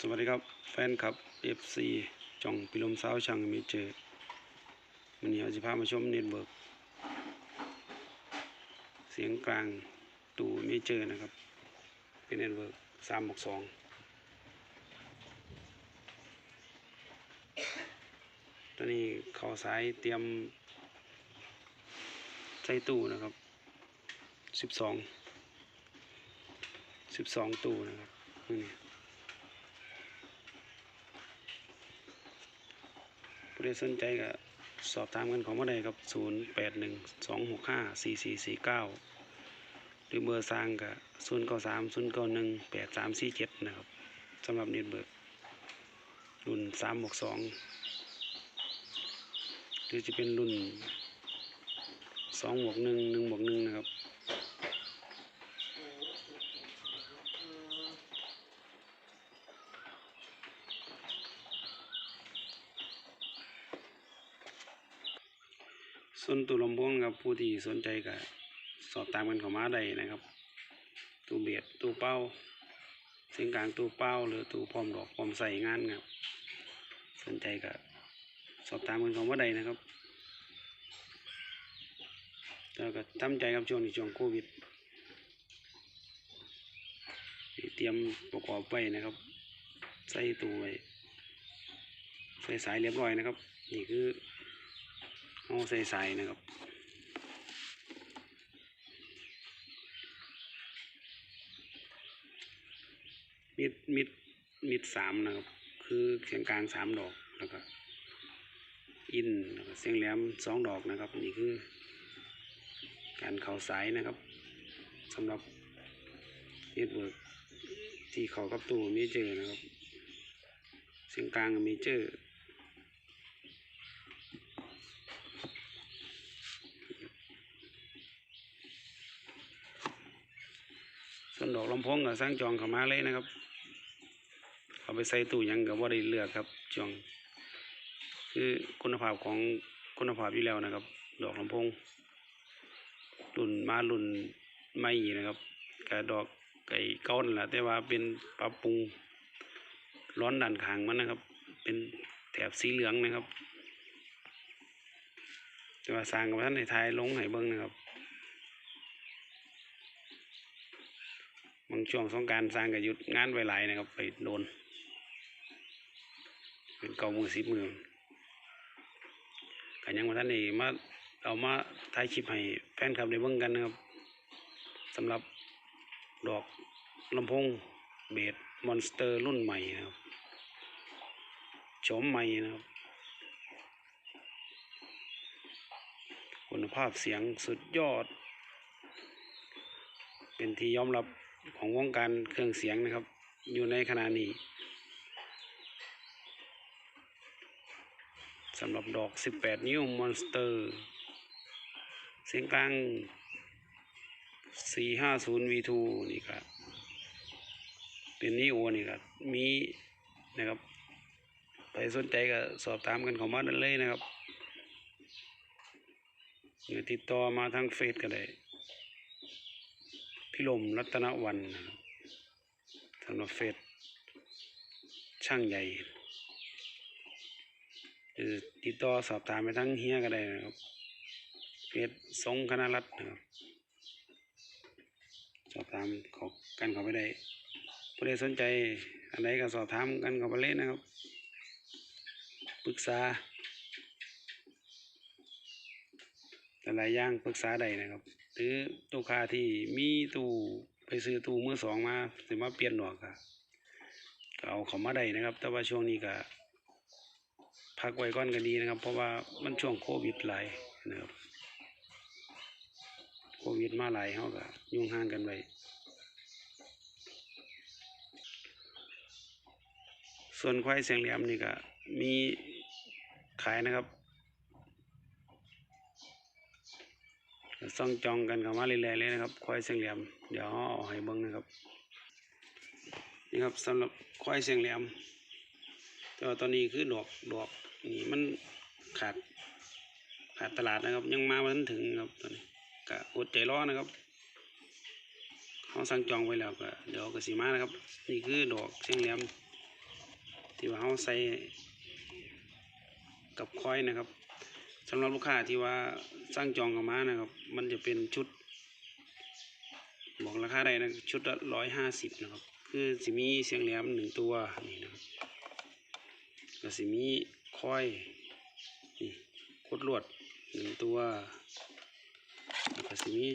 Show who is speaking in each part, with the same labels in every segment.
Speaker 1: สวัสดีครับแฟนคลับ FC จ่องพิลมสาวช่างมีเจอวันนี้เราจะพามาชมเน็ตเวิร์กเสียงกลางตูเมเจอร์นะครับ เป็นเน็ตเวิร์กสามบกสองตอนนี้เขาสายเตรียมใส่ตู้นะครับสิบสองสิบสองตู้นะครับนี่ ผู้สนใจก็สอบถามกันของมาได้ครับ0 8 1 2 6 5 4 4 4 9 หรือเบอร์สร้างก็0 9 3 0 9 1 8 3 4 7 นะครับสำหรับเน็ตเบิร์กรุ่น3 6 2หรือจะเป็นรุ่น2บวก1 1บวก1นะครับ ส่วนตู้ลำโพงครับผู้ที่สนใจก็สอบตามกันเข้ามาได้นะครับ ตู้เบียดตู้เป้าเสียงกลางตู้เป้าหรือตู้พร้อมดอกพร้อมใส่งานครับ สนใจก็สอบตามกันเข้ามาได้นะครับแล้วก็จำใจครับช่วงนี้ช่วงโควิดเตรียมประกอบไว้นะครับ ใส่ตู้ไว้ใส่สายเรียบร้อยนะครับ นี่คือ เอาใส่ใส่นะครับมิดมิดมิดสามนะครับ คือเสียงกลางสามดอกแล้วก็อินแล้วก็เสียงแหลมสองดอกนะครับ นี่คือ การเข่าสายนะครับสำหรับเน็ตเวิร์กที่เขากับตู้เมเจอร์นะครับ เสียงกลางเมเจอร์ ส่วนดอกลำโพงก็สร้างจองเข้ามาเลยนะครับ เอาไปใส่ตู้ยังก็บ่ได้เลือกครับจอง คือคุณภาพของคุณภาพอยู่แล้วนะครับ ดอกลำโพงรุ่นมารุ่นใหม่นะครับกระดอกไก่ก้านั่นแหละแต่ว่าเป็นปรับปรุงร้อนด้านขางมันนะครับ เป็นแถบสีเหลืองนะครับ แต่ว่าสร้างกับท่านในไทยลงให้เบิ้งนะครับ บางช่วงสงการสร้างก็หยุดงานไว้หลายนะครับ ไปโดน เป็นเก่ามือสิบมือกันยังมาท่านนี่มาเอามาถ่ายคลิปให้แฟนคลับได้เบิ่งกันนะครับสำหรับดอกลำโพงเบสมอนสเตอร์รุ่นใหม่นะครับโฉมใหม่นะครับ คุณภาพเสียงสุดยอด เป็นที่ยอมรับ ของวงการเครื่องเสียงนะครับ อยู่ในขณะนี้สำหรับดอก 18 นิ้วมอนสเตอร์ เสียงกลาง 450 V2 นี่ครับ เป็นนิโอนี่ครับ มีนะครับใครสนใจก็สอบถามกันเข้ามาได้เลยนะครับหรือติดต่อมาทางเฟซก็ได้ พี่ลมรัตนวันนะครับสำหรับเฟซช่างใหญ่ติดต่อสอบถามไปทั้งเฮียก็ได้นะครับเฟซทรงคณะรัตน์นะครับสอบถามขากันเขาไปได้ผู้ใดสนใจอันใดก็สอบถามกันเขาไปเลยนะครับปรึกษาหลายอย่างปรึกษาได้นะครับ หรือลูกค้าที่มีตู้ไปซื้อตู้มือสองมาสิมาเปลี่ยนหนวกก็เอาเขามาได้นะครับ แต่ว่าช่วงนี้ก็พักไว้ก่อนก็ดีนะครับ เพราะว่ามันช่วงโควิดหลายนะครับโควิดมาหลายเขาก็ยุ่งห่างกันไว้ส่วนควายเสียงแหลมนี่ก็มีขายนะครับ ซ่องจองกันเข้ามาเรื่อยๆเลยนะครับควายเสียงแหลมเดี๋ยวเอาให้เบิ้งนะครับนี่ครับสำหรับควายเสียงแหลมแต่ว่าตอนนี้คือดอกดอกนี่มันขาดขาดตลาดนะครับ ยังมาไม่ทันถึงครับตอนนี้ก็อดใจรอนะครับเขาสั่งจองไว้แล้วก็เดี๋ยวก็สีมานะครับ นี่คือดอกเสียงแหลมที่ว่าเขาใส่กับควายนะครับ สำหรับลูกค้าที่ว่าสร้างจองเข้ามานะครับ มันจะเป็นชุด บอกราคาได้นะชุดละร้อยห้าสิบนะครับ คือสิมีเสียงแหลมหนึ่งตัวนี่นะครับก็สิมีควายนี่โคดลวดหนึ่งตัวแล้วก็สิมี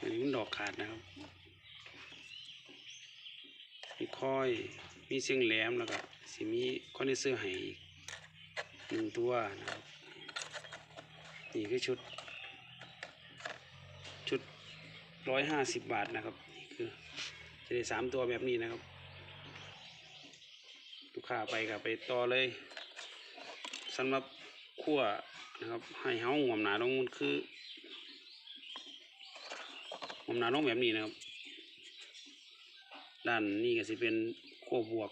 Speaker 1: อันนี้มันดอกขาดนะครับ มีค่อย มีเสียงแหลมแล้วก็สิมีคอนเนเซอร์ให้อีก หนึ่งตัวนะครับนี่คือชุด ชุดร้อยห้าสิบบาทนะครับนี่คือจะได้สามตัวแบบนี้นะครับ ลูกค้าไปกับไปต่อเลยสำหรับขั้วนะครับ ให้เฮาหวมหนาลงมันคือหวมหนาลงแบบนี้นะครับ ด้านนี้ก็จะเป็นขั้วบวก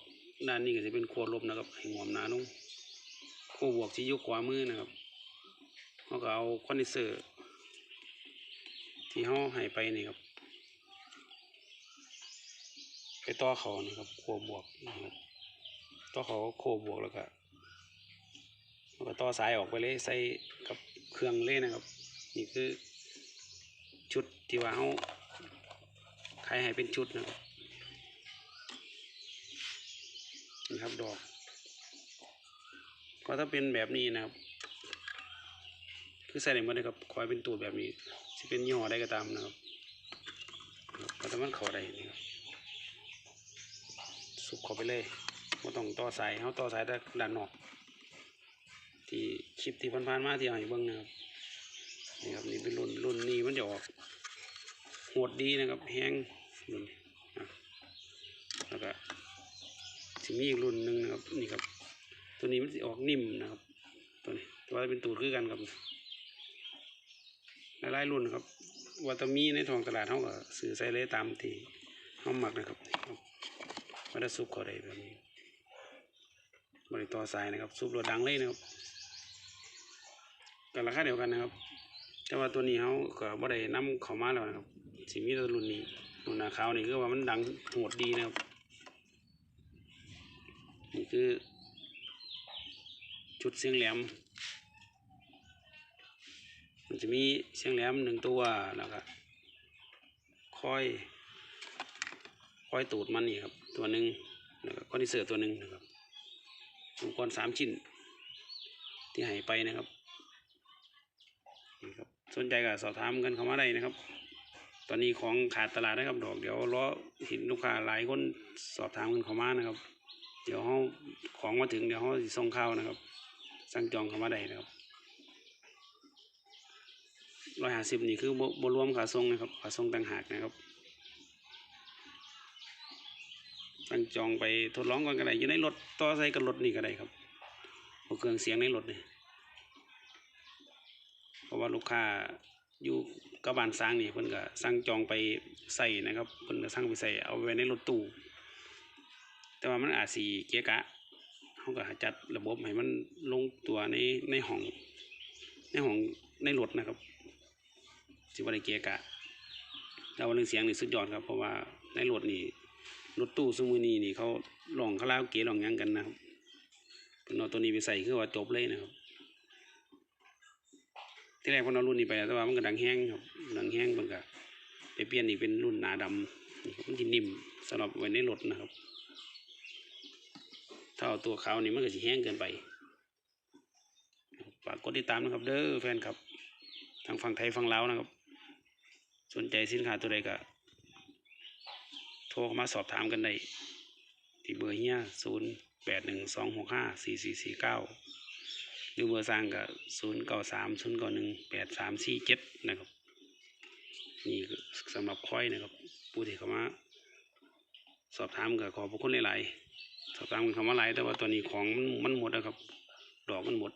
Speaker 1: ด้านนี้ก็จะเป็นขั้วลบนะครับให้หวมหนาลง ขั้วบวกที่อยุขวามือนะครับเขาก็เอาคอนดิเซอร์ที่เขาให้ไปนี่ครับ ไปต่อเขานี่ครับขั้วบวกนะครับต่อเขาขั้วบวกแล้วก็แล้วก็ต่อสายออกไปเลยใส่กับเครื่องเลยนะครับ นี่คือชุดที่ว่าเขาขายให้เป็นชุดนะครับนี่ครับดอก ก็ถ้าเป็นแบบนี้นะครับ คือใส่ในมดเลยครับคอยเป็นตูดแบบนี้จะเป็นยี่ห้อใดก็ตามนะครับก็ถ้ามันเข้าได้นี่ครับสุกเข้าไปเลยไม่ต้องต่อสายเขาต่อสายแต่ด้านนอก ที่คลิปที่ผ่านๆมาที่เอาให้เบิ่งนะครับนี่ครับนี่เป็นรุ่นรุ่นนี้มันจะออกโหดดีนะครับแห้งรุ่นแล้วก็สิมีอีกรุ่นหนึ่งนะครับนี่ครับ ตัวนี้มันสิออกนิ่มนะครับ ตัวนี้ตัวเป็นตูดคือกันครับหลายรุ่นครับวัตมีในทองตลาดเขาก็ซื้อใส่เลยตามที่เขาหมักนะครับนี่ครับวัตซุปเขาได้แบบนี้บริต่อสายนะครับ ซุปรถดังเลยนะครับก็ราคาเดียวกันนะครับ แต่ว่าตัวนี้เขาก็บ่ได้นำเข้ามาแล้วนะครับสิมีแต่รุ่นนี้รุ่นนาขาวนี่คือว่ามันดังโหดดีนะครับนี่คือ ชุดเสียงแหลม มันจะมีเสียงแหลมหนึ่งตัวแล้วก็ค่อยค่อยตูดมันนี่ครับ ตัวหนึ่งแล้วก็คอนดิเซอร์ตัวหนึ่งนะครับอุปกรณ์สามชิ้น ที่ให้ไปนะครับนี่ครับสนใจก็สอบถามกันเข้ามาได้นะครับ ตอนนี้ของขาดตลาดนะครับดอกเดี๋ยวรอเห็นลูกค้าหลายคนสอบถามกันเข้ามานะครับ เดี๋ยวเขาของมาถึงเดี๋ยวเขาสิส่งข้าวนะครับ สั่งจองเข้ามาได้นะครับร้อยห้าสิบนี่คือบบรวมขาส่งนะครับขาส่งต่างหากนะครับ สั่งจองไปทดลองก่อนก็ได้อยู่ในรถต่อใส่กับรถนี่ก็ได้ครับพวเครื่องเสียงในรถนี่เพราะว่าลูกค้าอยู่กับบ้านสร้างนี่เพิ่นก็สั่งจองไปใส่นะครับเพิ่นก็สั่งไปใส่เอาไว้ในรถตู้แต่ว่ามันอาจสีเกียกะ เขาก็จัดระบบให้มันลงตัวในในห้อง ในห้องในรถนะครับสิว่าได้เกียกะแล้ววันนึงเสียงนี่สุดยอดครับ เพราะว่าในรถนี่รถตู้ซุมือนี้นี่เขาลองคาราโอเกะลองยังกันนะครับเพิ่นเอาตัวนี้ไปใส่คือว่าจบเลยนะครับ ที่แรกเพิ่นเอารุ่นนี้ไปแต่ว่ามันก็ดังแห้งครับดังแห้งมันก็ไปเปลี่ยนอีกเป็นรุ่นหนาดำนี่มันจะนิ่มสำหรับไว้ในรถนะครับ ถ้าเอาตัวขาวนี่มันก็จะแห้งเกินไปฝากกดติดตามนะครับ เด้อแฟนครับ ทางฝั่งไทยฝั่งลาวนะครับ สนใจสินค้าตัวใดก็โทรมาสอบถามกันได้ที่เบอร์เฮียศูนย์แปดหนึ่งสองหกห้าสี่สี่สี่เก้าหรือเบอร์สร้างก็ศูนย์เก้าสามศูนย์เก้าหนึ่งแปดสามสี่เจ็ดนะครับ นี่สำหรับค่อยนะครับ ผู้ที่เข้ามา สอบถามก็ขอบพระคุณหลาย ๆ สอบถามกันคำว่าไรแต่ว่าตัวนี้ของมันมันหมดแล้วครับ ดอกมันหมด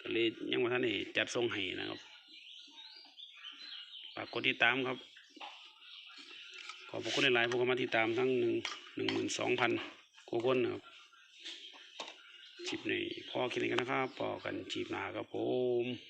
Speaker 1: ก็เลยยังว่าท่านได้จัดทรงให้นะครับฝากกดติดตามครับ ขอบพระคุณหลายๆผู้เข้ามาติดตามทั้งหนึ่งหนึ่งหมื่นสองพันกว่าคนนะครับจีบในพ่อคิดกันนะครับพอกันจีบนาครับผม